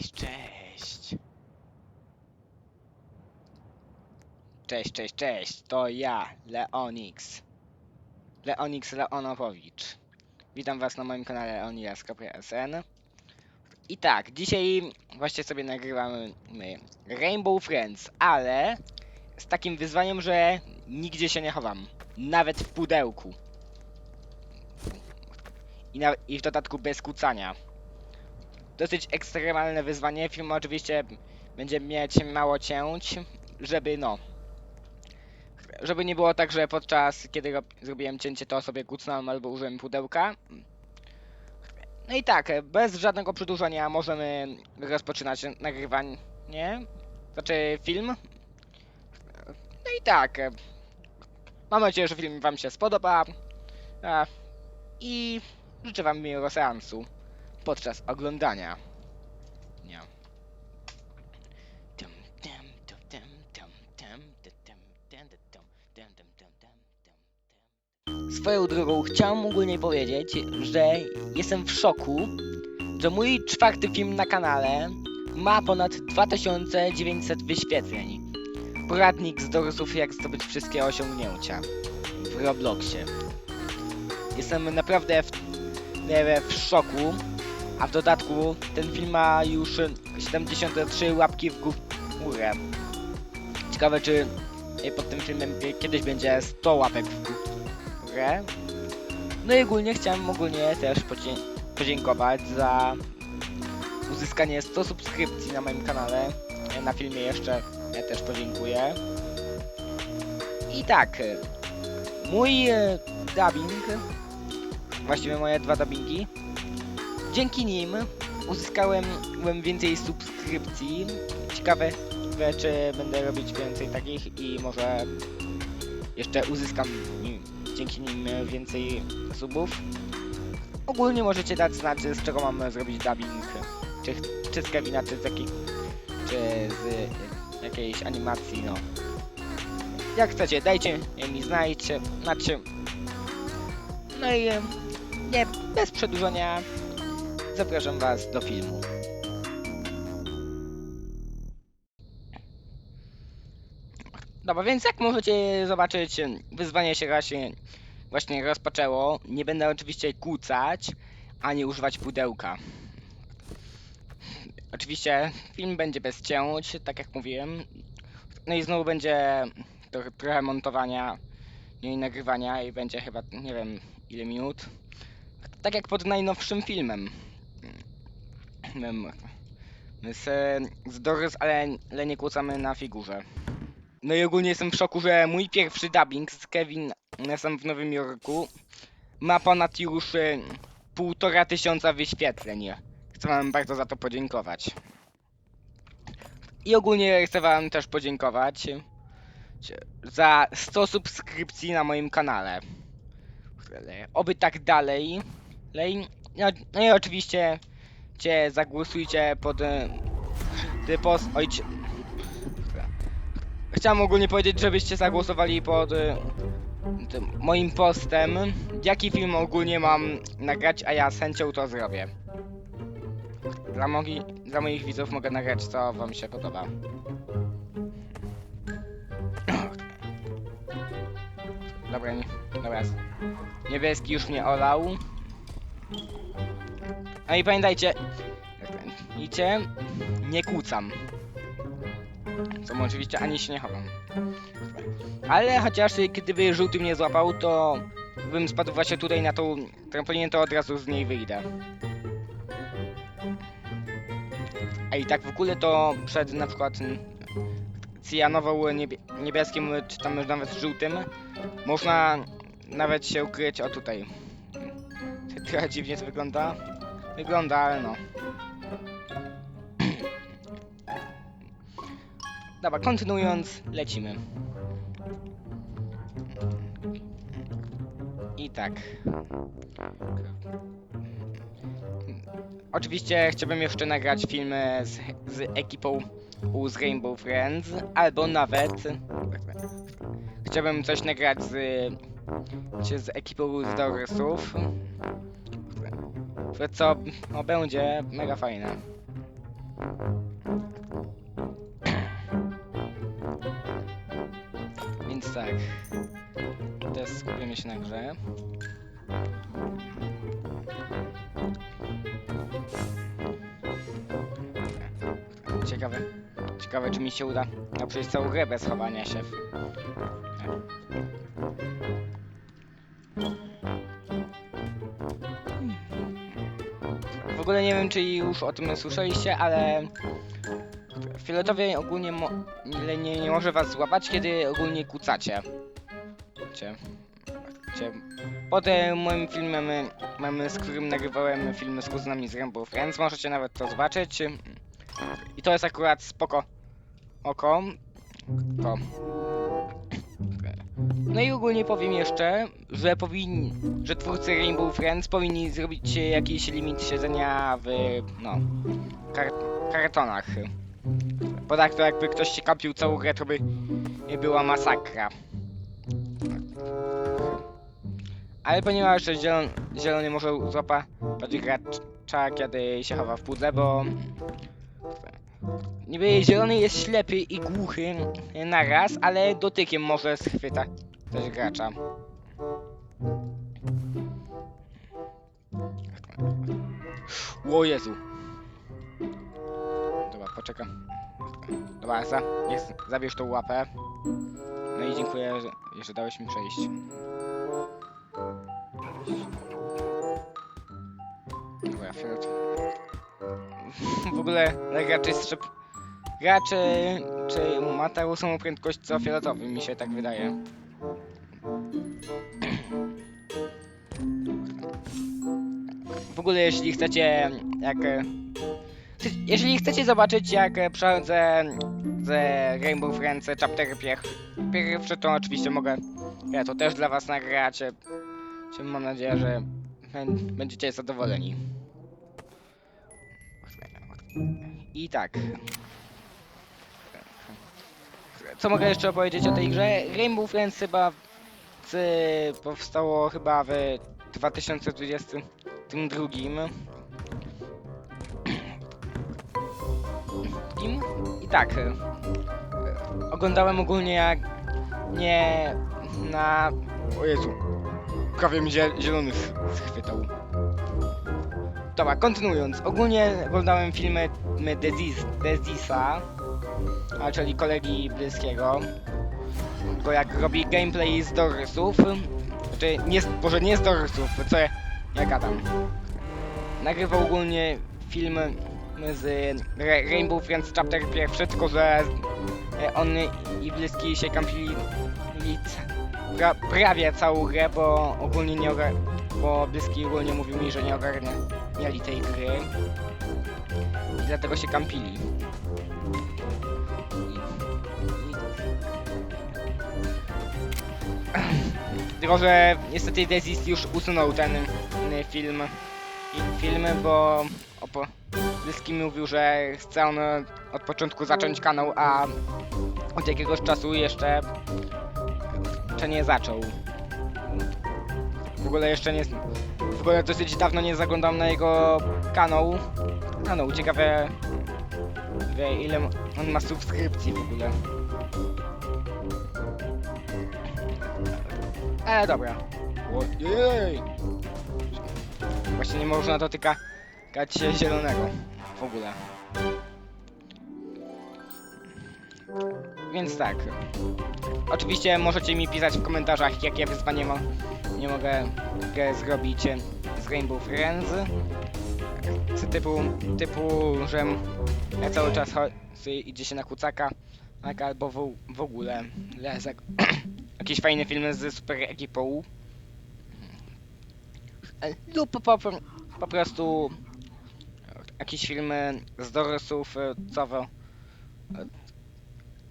Cześć, cześć. Cześć, cześć, cześć. To ja, Leonix. Leonix Leonowowicz. Witam was na moim kanale leonidas.sn. I tak, dzisiaj właśnie sobie nagrywamy my Rainbow Friends, ale z takim wyzwaniem, że nigdzie się nie chowam. Nawet w pudełku. I, na, i w dodatku bez kucania dosyć ekstremalne wyzwanie. Film oczywiście będzie mieć mało cięć, żeby no. Żeby nie było tak, że podczas kiedy rob, zrobiłem cięcie, to sobie kucnąłem albo użyłem pudełka. No i tak, bez żadnego przedłużania możemy rozpoczynać nagrywanie. Znaczy film. No i tak. Mam nadzieję, że film Wam się spodoba. I życzę Wam miłego seansu podczas oglądania. Nie. Swoją drogą chciałem ogólnie powiedzieć, że jestem w szoku, że mój czwarty film na kanale ma ponad 2900 wyświetleń. Poradnik z dorsów jak zdobyć wszystkie osiągnięcia w Robloxie. Jestem naprawdę w, w szoku, a w dodatku ten film ma już 73 łapki w gó- górę. Ciekawe czy pod tym filmem kiedyś będzie 100 łapek w gó- górę. No i ogólnie chciałem ogólnie też podziękować za uzyskanie 100 subskrypcji na moim kanale. Na filmie jeszcze ja też podziękuję. I tak, mój e, dubbing, właściwie moje dwa dubbingi, Dzięki nim uzyskałem więcej subskrypcji. Ciekawe, czy będę robić więcej takich i może jeszcze uzyskam dzięki nim więcej subów. Ogólnie możecie dać znać, z czego mam zrobić dubbing. Czy, czy z Kevina, czy z jakiej, czy z jakiejś animacji, no. Jak chcecie, dajcie mi znać, znaczy... No i nie, bez przedłużenia zapraszam Was do filmu. Dobra, więc jak możecie zobaczyć, wyzwanie się właśnie, właśnie rozpoczęło. Nie będę oczywiście kłócać, ani używać pudełka. Oczywiście film będzie bez cięć, tak jak mówiłem. No i znowu będzie trochę, montowania no i nagrywania i będzie chyba, nie wiem ile minut. Tak jak pod najnowszym filmem. My se z Doris, ale, ale nie kłócamy na figurze. No i ogólnie jestem w szoku, że mój pierwszy dubbing z Kevin sam w Nowym Jorku ma ponad już y, półtora tysiąca wyświetleń. Chcę wam bardzo za to podziękować. I ogólnie chcę wam też podziękować y, za 100 subskrypcji na moim kanale. Oby tak dalej. Lej- No, no i oczywiście zagłosujcie pod e, ty post ojcze chciałem ogólnie powiedzieć żebyście zagłosowali pod e, moim postem. Jaki film ogólnie mam nagrać a ja z chęcią to zrobię? Dla, dla moich widzów mogę nagrać co wam się podoba. Dobra nie, dobra niebieski już mnie olał no i pamiętajcie, widzicie, nie kłócam. Co oczywiście ani się nie chowam. Ale chociaż gdyby żółty mnie złapał, to bym spadł właśnie tutaj na tą trampolinę, to od razu z niej wyjdę. A i tak w ogóle to przed na przykład cyjanową niebie niebieskim, czy tam nawet żółtym, można nawet się ukryć o tutaj. Trochę dziwnie to wygląda. Wygląda, ale no. Dobra, kontynuując, lecimy. I tak. Oczywiście chciałbym jeszcze nagrać filmy z, z ekipą u z Rainbow Friends, albo nawet chciałbym coś nagrać z, z ekipą z Dorsów. Co no, będzie mega fajne. Więc tak. Teraz skupimy się na grze. Ciekawe. Ciekawe, czy mi się uda no, przejść całą grę bez chowania się. Ogóle nie wiem, czy już o tym słyszeliście, ale fioletowy ogólnie nie, nie, nie może was złapać, kiedy ogólnie kucacie. Wiecie. Wiecie. Potem moim filmem, mamy, z którym nagrywałem filmy z kuzynami z Rainbow Friends, możecie nawet to zobaczyć. I to jest akurat spoko. Oko. To. No i ogólnie powiem jeszcze, że powinni, że twórcy Rainbow Friends powinni zrobić jakiś limit siedzenia w, no, kar kartonach. Bo tak to jakby ktoś się kapił całą grę, to by była masakra. Ale ponieważ zielon, zielony może złapać gracza, kiedy się chowa w pudle, bo niby zielony jest ślepy i głuchy naraz, ale dotykiem może schwytać też gracza. O Jezu. Dobra, poczekam. Dobra, za, niech z- zabierz tą łapę. No i dziękuję, że, że dałeś mi przejść. Dobra, fiolet. W ogóle graczy strzep... Gracze czy ma taką samą prędkość co fioletowy, mi się tak wydaje. W ogóle jeśli chcecie jak... e, Jeżeli chcecie zobaczyć jak e, przechodzę ze Rainbow Friends chapter pier pierwszy, to oczywiście mogę ja to też dla was nagrać. e, Mam nadzieję, że bę- będziecie zadowoleni. I tak. Co mogę jeszcze opowiedzieć o tej grze? Rainbow Friends chyba z, powstało chyba w 2022. Im? I tak. Oglądałem ogólnie jak nie na. O Jezu. Prawie mi zie- zielony sch- schwytał. Dobra, kontynuując. Ogólnie oglądałem filmy my Dezis, Dezisa, a czyli kolegi bliskiego. Bo jak robi gameplay z Dorsów, znaczy nie, może nie z Dorsów, co ja, gadam. Nagrywał ogólnie filmy z Ra- Rainbow Friends Chapter pierwszy, tylko że on i bliski się kampili pra, prawie całą grę, bo ogólnie nie ogar... bo bliski ogólnie mówił mi, że nie ogarniali tej gry. I dlatego się kampili. Tylko, że niestety Desist już usunął ten film, i film, bo opo, bliski mówił, że chce on od początku zacząć kanał, a od jakiegoś czasu jeszcze, jeszcze nie zaczął. W ogóle jeszcze nie... W ogóle dosyć dawno nie zaglądam na jego kanał. Kanał, ciekawe... Wie, ile on ma subskrypcji w ogóle. Ale dobra. Ojej! Właśnie nie można dotykać się zielonego. W ogóle. Więc tak. Oczywiście możecie mi pisać w komentarzach, jakie wyzwanie mo nie mogę zrobić z Rainbow Friends. Z typu, typu, że cały czas idzie się na kucaka, tak, albo w, w ogóle lezek. Jakiś fajny film z super ekipą. E, Lub po, po, prostu jakieś filmy z Dorsów, e, co wy. e,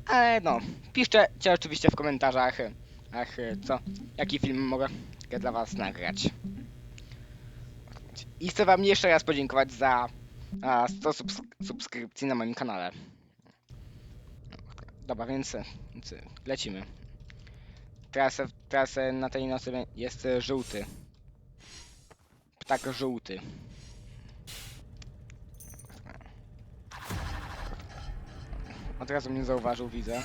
Ale no, piszcie oczywiście w komentarzach, e, ach, e, co, jaki film mogę dla was nagrać. I chcę wam jeszcze raz podziękować za a, 100 subs subskrypcji na moim kanale. Dobra, więc, więc lecimy. Teraz, teraz e, na tej nocy jest e, żółty. Ptak żółty. Od razu mnie zauważył, widzę.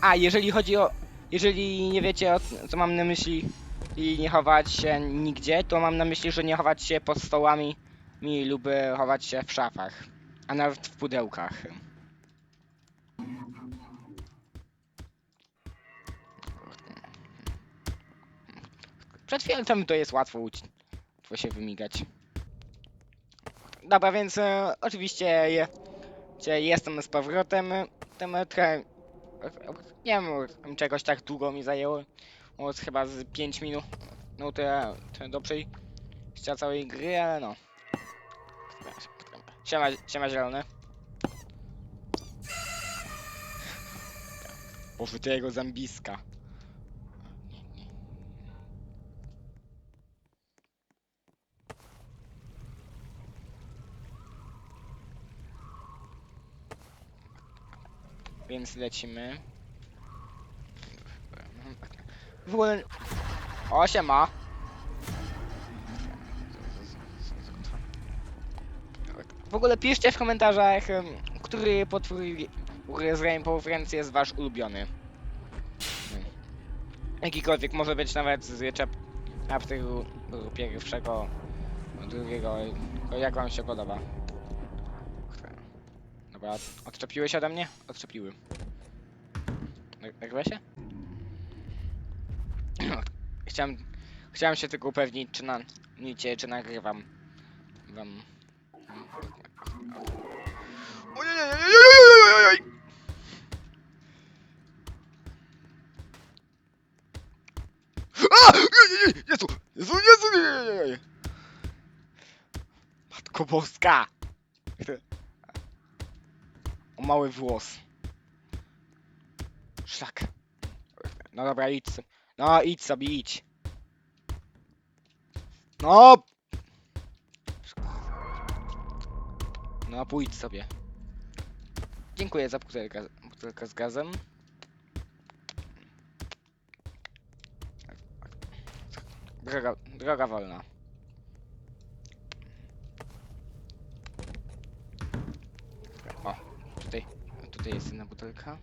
A, jeżeli chodzi o... Jeżeli nie wiecie, o co mam na myśli i nie chować się nigdzie, to mam na myśli, że nie chować się pod stołami mi lub chować się w szafach, a nawet w pudełkach. Przed filtrem to jest łatwo, uci- łatwo się wymigać. Dobra, więc e, oczywiście je, jestem z powrotem. Tym trochę, nie wiem, czegoś tak długo mi zajęło. Chyba z 5 minut. No to, to do przejścia całej gry, ale no. Siema, siema zielony. Pożytego zębiska. Więc lecimy. W ogóle... O, siema! W ogóle piszcie w komentarzach, który potwór z Rainbow Friends jest wasz ulubiony. Jakikolwiek, może być nawet z chapteru pierwszego, drugiego, jak wam się podoba. Dobra, się ode mnie? Odczepiły. Nag- Nagrywa się? Chciałem, chciałem się tylko upewnić, czy na nicie, czy nagrywam wam. Jezu! Jezu, Jezu! Jezu! Matko Boska! O mały włos. Szlak. No dobra, idź. No, idź sobie, idź. No! No, pójdź sobie. Dziękuję za butelkę, butelkę z gazem. Droga, droga wolna. O, tutaj, tutaj jest jedna butelka.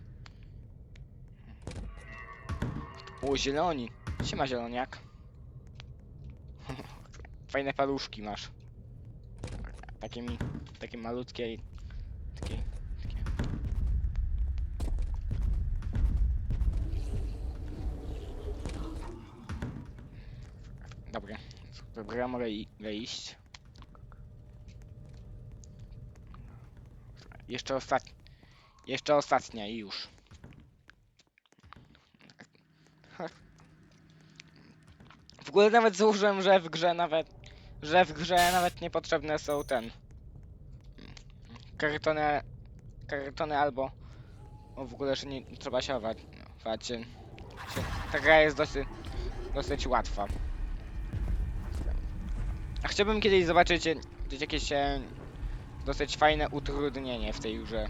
O, zieloni. Siema zieloniak. Fajne paluszki masz. Takie mi, takie malutkie i takie, takie. Dobra, dobra, mogę iść. Jeszcze ostatnia. Jeszcze ostatnia i już. W ogóle nawet zauważyłem, że w grze nawet, że w grze nawet niepotrzebne są ten kartony, kartony albo o, w ogóle, że nie trzeba się się- Ta gra jest dosyć, dosyć łatwa. A chciałbym kiedyś zobaczyć jakieś e, dosyć fajne utrudnienie w tej grze.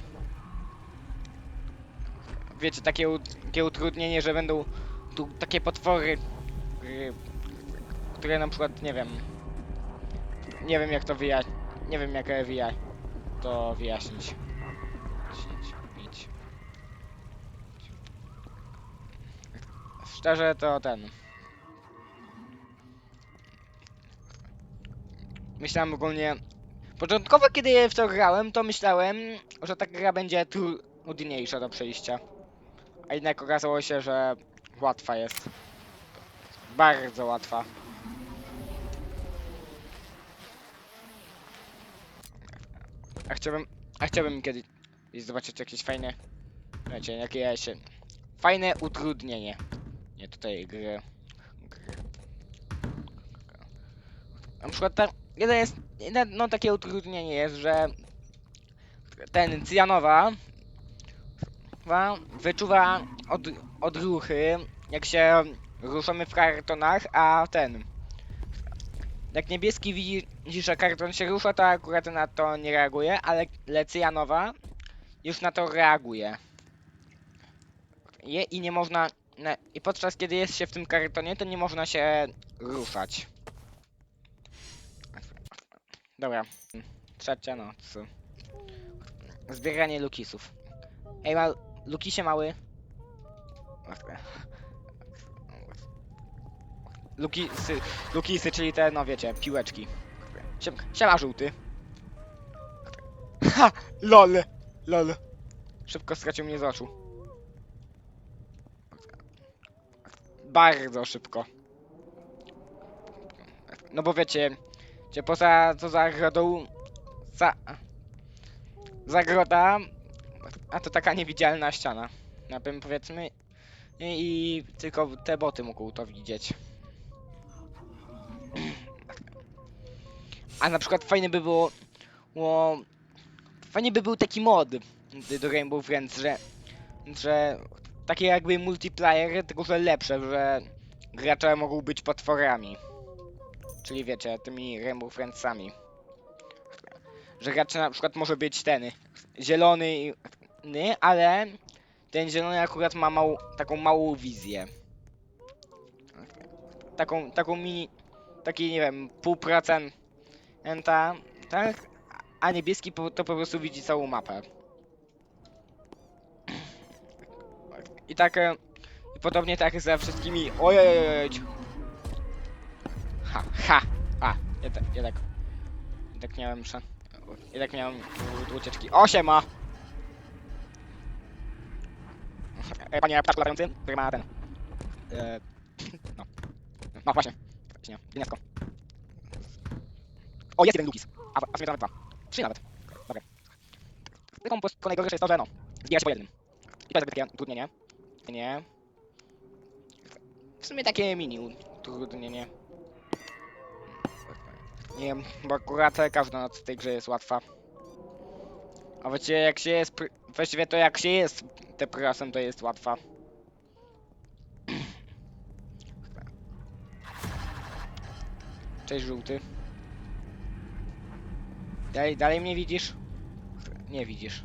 Wiecie, takie, takie utrudnienie, że będą tu takie potwory, y, które na przykład, nie wiem, nie wiem jak to wyjaśnić, nie wiem jak wyja to wyjaśnić. Szczerze to ten. Myślałem ogólnie. Początkowo kiedy w to grałem, to myślałem, że ta gra będzie trudniejsza do przejścia. A jednak okazało się, że łatwa jest. Bardzo łatwa. A chciałbym, a chciałbym kiedyś zobaczyć jakieś fajne, wiecie, jakieś fajne utrudnienie. Nie tutaj gry. gry. Na przykład ta, jeden jest, jeden, no takie utrudnienie jest, że ten cyjanowa wa- wyczuwa od, odruchy, jak się ruszamy w kartonach, a ten. Jak niebieski widzi, że karton się rusza, to akurat na to nie reaguje, ale lecyjanowa już na to reaguje. Je, I nie można. Na, I podczas kiedy jest się w tym kartonie, to nie można się ruszać. Dobra. Trzecia noc. Zbieranie lukisów. Ej, ma... Lukisie mały. Lukisy, Lukisy, czyli te, no wiecie, piłeczki. Siem, siema żółty. Ha! LOL! LOL. Szybko stracił mnie z oczu. Bardzo szybko. No bo wiecie, gdzie poza co zagrodą... Za... Zagroda... A to taka niewidzialna ściana. Na tym powiedzmy... I, I tylko te boty mógł to widzieć. A na przykład fajnie by było... było fajnie by był taki mod do Rainbow Friends, że... że takie jakby multiplayer, tylko że lepsze, że gracze mogą być potworami. Czyli wiecie, tymi Rainbow Friendsami. Że gracze na przykład może być ten zielony, i- ny, ale ten zielony akurat ma małą, taką małą wizję. Taką, taką mini, taki nie wiem, pół procenta, tak? A niebieski po, to po prostu widzi całą mapę. I tak, e, i podobnie tak ze wszystkimi, ojej, ha, ha, a, tak, ja tak miałem, ja tak miałem ucieczki, o siema! E, Panie ptaszku latający, który ma ten, e, no, no właśnie, właśnie, gniazdko. O, jest jeden Lukis, a, a w sumie to nawet dwa, trzy nawet, dobra. Tylko po prostu najgorsze jest to, że no, zbiera się po jednym. I to jest takie utrudnienie. Nie. W sumie takie mini utrudnienie. Nie wiem, bo akurat każda noc w tej grze jest łatwa. A wiecie, jak się jest... Właściwie to jak się jest te prasem, to jest łatwa. Cześć, żółty. Dalej, dalej mnie widzisz? Nie widzisz.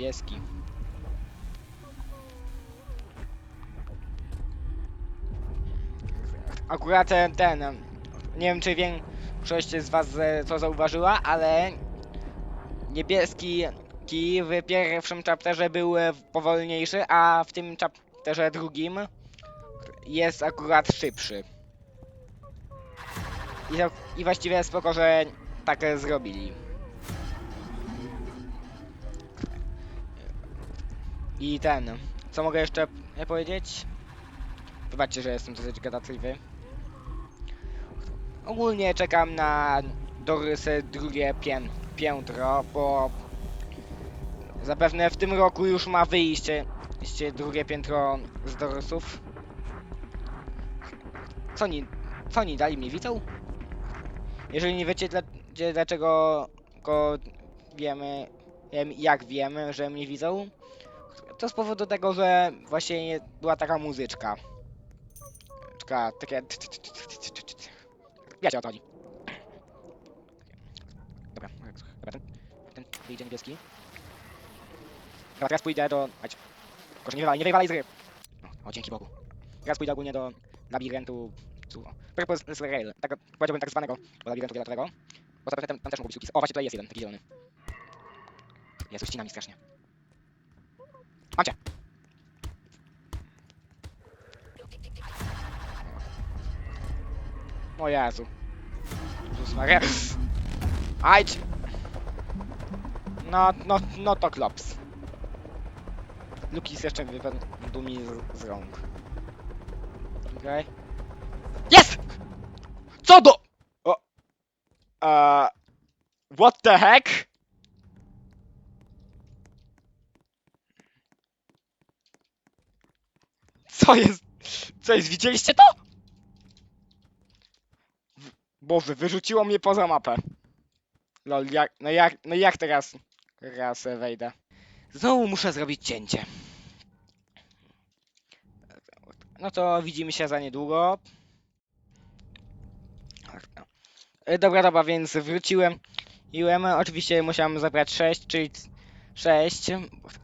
Niebieski. Akurat ten, ten, nie wiem czy większość z was e, to zauważyła, ale niebieski kij w pierwszym chapterze był e, powolniejszy, a w tym chapterze drugim jest akurat szybszy. I, to- I właściwie spoko, że tak e, zrobili. I ten, co mogę jeszcze e, powiedzieć? Wybaczcie, że jestem dosyć gadatliwy. Ogólnie czekam na dorysy drugie pię piętro, bo zapewne w tym roku już ma wyjść drugie piętro z dorysów. Co oni, co oni dali mi widzą? Jeżeli nie wiecie dlaczego go wiemy, wiem, jak wiemy, że mnie widzą, to z powodu tego, że właśnie była taka muzyczka. Taka, takie... Wiecie o co chodzi. Dobra, dobra, ten, ten wyjdzie niebieski. Dobra, teraz pójdę do... Chodź. Że nie wywalaj, nie wywalaj z gry. O, dzięki Bogu. Teraz pójdę ogólnie do labiryntu... Purpose Rail, tak, powiedziałbym tak zwanego, labiryntu wielotowego. Bo zapewne tam, tam też mogą być lukis. O, właśnie tutaj jest jeden, taki zielony. Jezu, ścina mi strasznie. Cię! O Jezu. Jezus Maria. Ajdź! No, no, no to klops. Lukis jeszcze wypadł mi z, z rąk. Okej. Jest! Co do... O... Uh, what the heck? Co jest? Co jest? Widzieliście to? Boże, wyrzuciło mnie poza mapę. Lol, jak, no jak, no jak teraz? Raz wejdę. Znowu muszę zrobić cięcie. No to widzimy się za niedługo. E, Dobra, dobra, więc wróciłem. Iłem, oczywiście musiałem zabrać 6, czyli 6.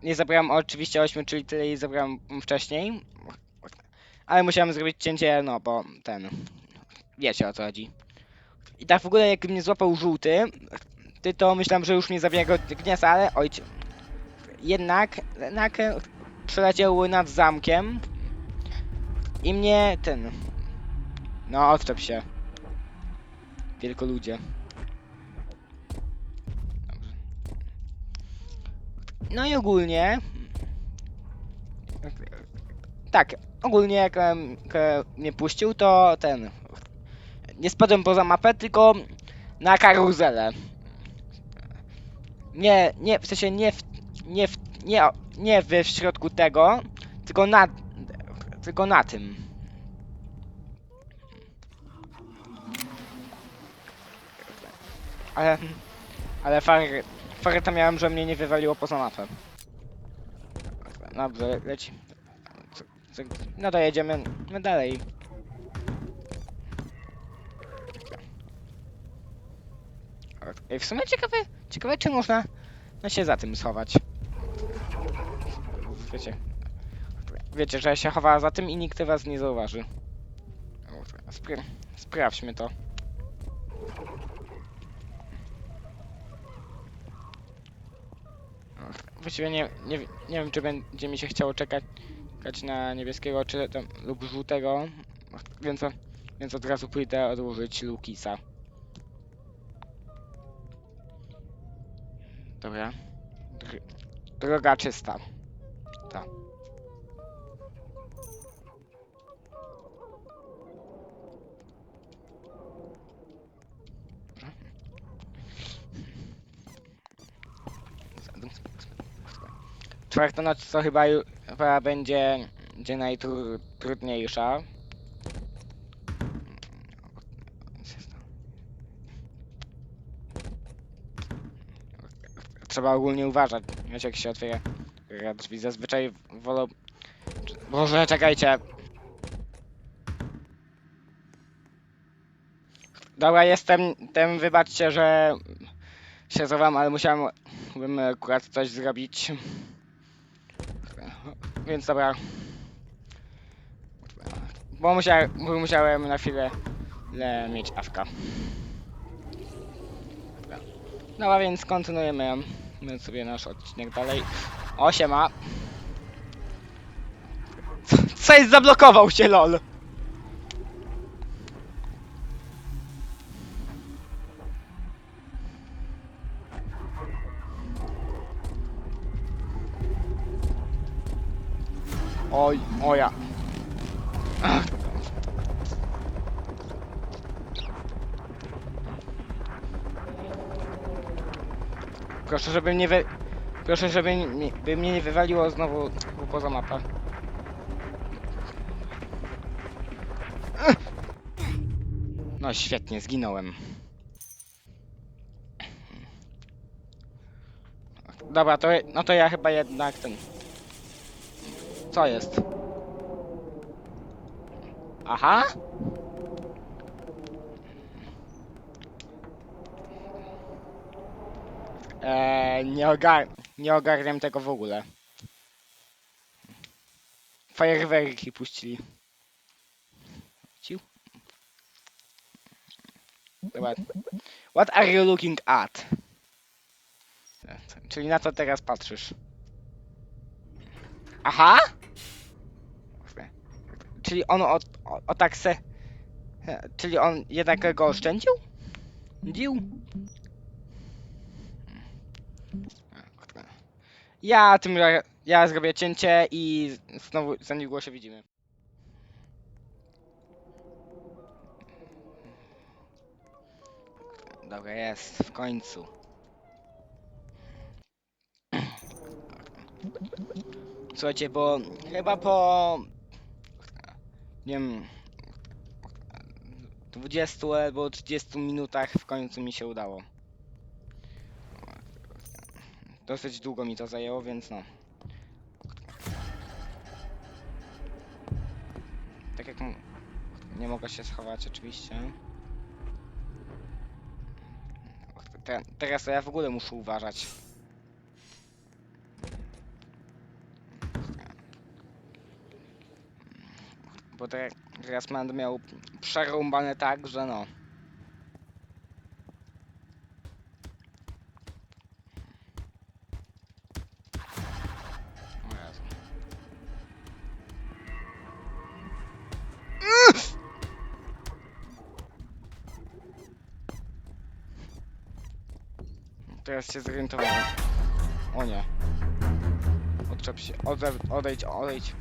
Nie zabrałem oczywiście 8, czyli tyle zabrałem wcześniej. Ale musiałem zrobić cięcie, no bo ten. Wiecie o co chodzi. I tak w ogóle jak mnie złapał żółty, ty to myślałem, że już mnie zabija go gniazda, ale ojciec. Jednak, jednak przeleciał nad zamkiem i mnie ten. No, odczep się. Wielko ludzie. No i ogólnie. Tak, ogólnie jak, jak mnie puścił, to ten. Nie spadłem poza mapę, tylko na karuzelę. Nie, nie, w sensie nie w, nie w, nie, nie w środku tego, tylko na, tylko na tym. Ale, ale fary, fary to miałem, że mnie nie wywaliło poza mapę. Dobrze, leci. No to jedziemy no dalej. Ej, w sumie ciekawe, ciekawe czy można no się za tym schować. Wiecie, wiecie, że się chowa za tym i nikt was nie zauważy. Spra sprawdźmy to. Właściwie nie, nie, nie wiem, czy będzie mi się chciało czekać, czekać na niebieskiego czy tam, lub żółtego, więc, więc od razu pójdę odłożyć Lukisa. Dobra. Dr droga czysta. Ta. Czwarta noc to chyba, ju- chyba będzie, będzie najtrudniejsza. Trzeba ogólnie uważać, wiecie jak się otwiera drzwi. Zazwyczaj wolą... Boże, czekajcie! Dobra, jestem, tym wybaczcie, że się zowam, ale musiałem akurat coś zrobić. Więc dobra. Bo musiałem, musiałem na chwilę le, mieć awka. Dobra. Dobra, więc kontynuujemy my sobie nasz odcinek dalej. O, siema. Co, co jest zablokował się, lol? Oj, oja. Proszę, żeby mnie wy... Proszę, żeby mi- by mnie nie wywaliło znowu poza mapę. No świetnie, zginąłem. Dobra, to, no to ja chyba jednak ten... Co jest? Aha? Eee, nie, ogar nie ogarniam tego w ogóle. Fajerwerki puścili. Dobra. What are you looking at? Czyli na to teraz patrzysz. Aha! Czyli on o, o, o tak. Czyli on jednak go oszczędził? Dził? Ja tym ja zrobię cięcie i znowu za niedługo się widzimy. Dobra, jest, w końcu. Słuchajcie, bo chyba po nie wiem 20 albo 30 minutach w końcu mi się udało. Dosyć długo mi to zajęło, więc no. Tak jak nie mogę się schować oczywiście. Te, teraz to ja w ogóle muszę uważać. Bo te- teraz będę miał przerąbane tak, że no. Teraz się zorientowałem. O nie. Odczep się. Ode odejdź, odejdź.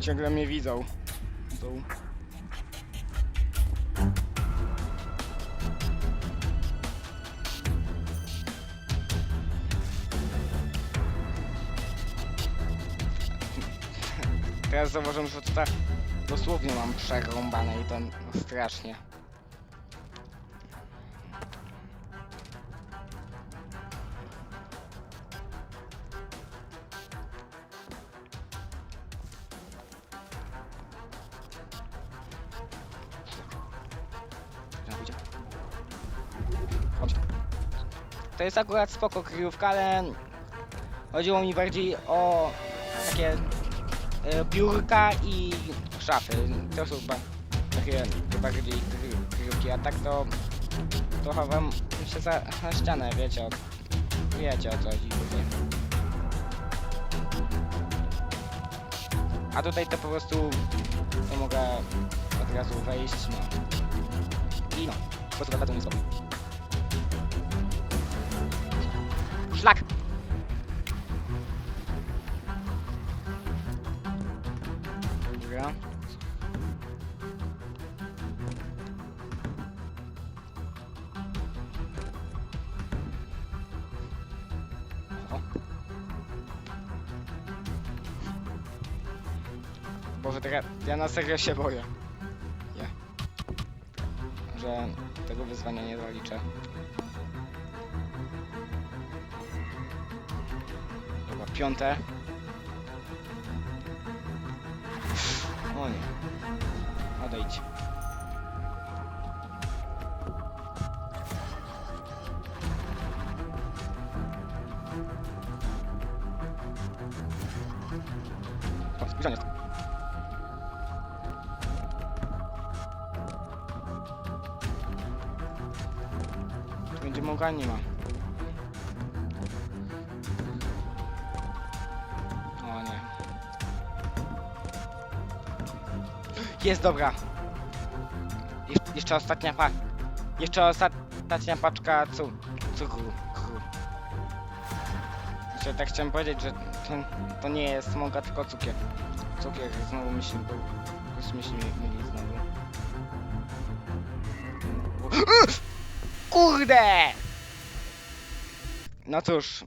Ciągle mnie widzą. Widzą. Teraz zauważyłem, że tutaj dosłownie mam przerąbane i to no, strasznie. To jest akurat spoko kryjówka, ale chodziło mi bardziej o takie e, biurka i szafy. To są chyba takie bardziej kry- kryjówki, a tak to to chowam się za na ścianę, wiecie o, wiecie o co chodzi. A tutaj to po prostu to mogę od razu wejść, no. I no, po prostu bardzo nisko. Szlak! Dobra. Boże, teraz ja na serio się boję. Nie. Że tego wyzwania nie zaliczę. Piąte. O nie. Odejdź. Jest dobra. Jesz jeszcze ostatnia pa... Jeszcze ostatnia paczka cu cukru. Jeszcze tak chciałem powiedzieć, że to, to nie jest smoga, tylko cukier. Cukier znowu myśli, bo myśli myli znowu. Kurde! No cóż,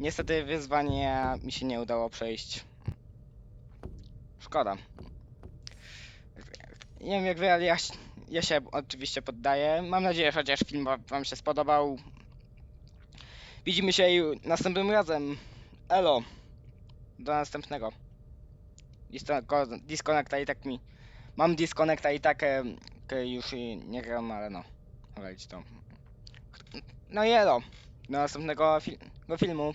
niestety wyzwanie mi się nie udało przejść. Szkoda. Nie wiem jak wy, ale ja, ja się oczywiście poddaję. Mam nadzieję, że chociaż film wa- wam się spodobał. Widzimy się następnym razem. Elo. Do następnego. Disco- Disconnecta i tak mi... Mam disconnecta i tak ke już nie gram, ale no. Wejdź to. No i elo. Do następnego fil- filmu.